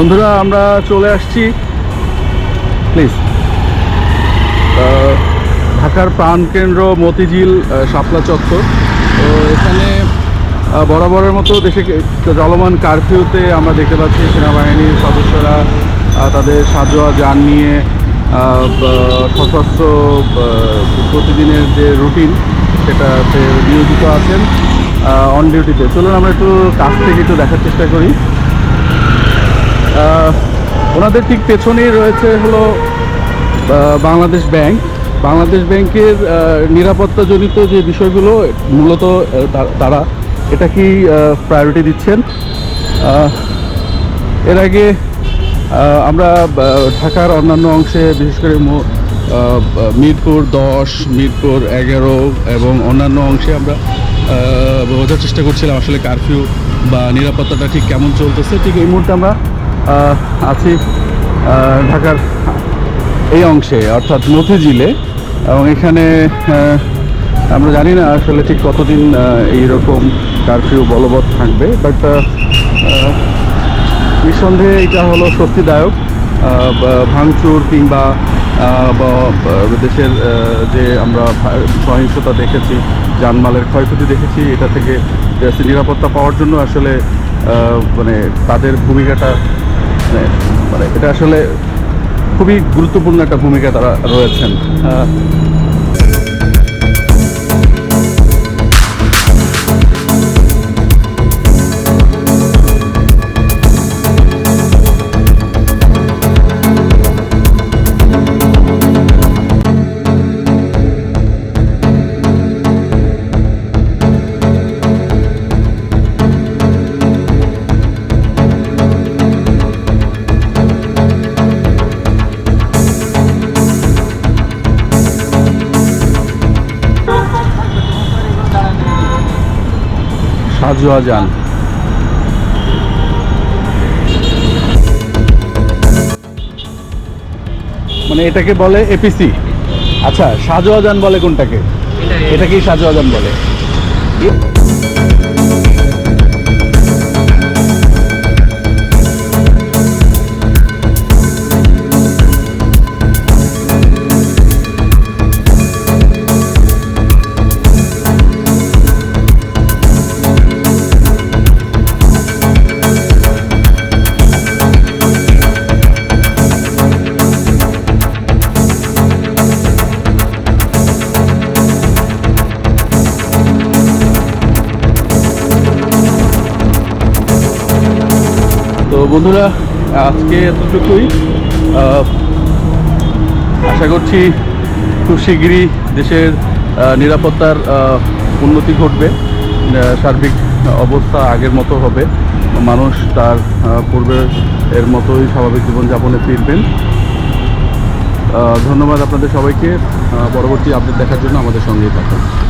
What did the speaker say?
বন্ধুরা, আমরা চলে আসছি। প্লিজ ঢাকার প্রাণকেন্দ্র মতিঝিল শাপলা চত্বর। তো এখানে বরাবরের মতো দেশে চলমান কারফিউতে আমরা দেখতে পাচ্ছি সেনাবাহিনীর সদস্যরা তাদের সাজোয়া যান নিয়ে সশস্ত্র প্রতিদিনের যে রুটিন সেটাতে নিয়োজিত আছেন অন ডিউটিতে চলুন, আমরা একটু কাছ থেকে একটু দেখার চেষ্টা করি। ওনাদের ঠিক পেছনেই রয়েছে হলো বাংলাদেশ ব্যাংক। বাংলাদেশ ব্যাংকের নিরাপত্তাজনিত যে বিষয়গুলো, মূলত তারা এটা কি প্রায়োরিটি দিচ্ছেন। এর আগে আমরা ঢাকার অন্যান্য অংশে, বিশেষ করে মিরপুর দশ, মিরপুর এগারো এবং অন্যান্য অংশে আমরা বোঝার চেষ্টা করছিলাম আসলে কারফিউ বা নিরাপত্তাটা ঠিক কেমন চলতেছে। ঠিক এই মুহূর্তে আমরা আছি ঢাকার এই অংশে, অর্থাৎ মতিঝিলে। এবং এখানে আমরা জানি না আসলে ঠিক কতদিন এইরকম কারফিউ বলবৎ থাকবে বাট নিঃসন্দেহে এটা হলো স্বস্তিদায়ক। ভাঙচুর কিংবা দেশের যে আমরা সহিংসতা দেখেছি জানমালের ক্ষয়ক্ষতি দেখেছি, এটা থেকে নিরাপত্তা পাওয়ার জন্য আসলে মানে তাদের ভূমিকাটা মানে মানে এটা আসলে খুবই গুরুত্বপূর্ণ একটা ভূমিকা তারা রয়েছেন। যান মানে এটাকে বলে এপিসি আচ্ছা যান বলে কোনটাকে? এটাকেই সাজোয়া যান বলে? বন্ধুরা আজকে এতটুকুই। আশা করছি খুব শীঘ্রই দেশের নিরাপত্তার উন্নতি ঘটবে। সার্বিক অবস্থা আগের মতো হবে। মানুষ তার আহ, পূর্বের এর মতোই স্বাভাবিক জীবনযাপনে ফিরবেন। ধন্যবাদ আপনাদের সবাইকে। পরবর্তী আপডেট দেখার জন্য আমাদের সঙ্গেই থাকুন।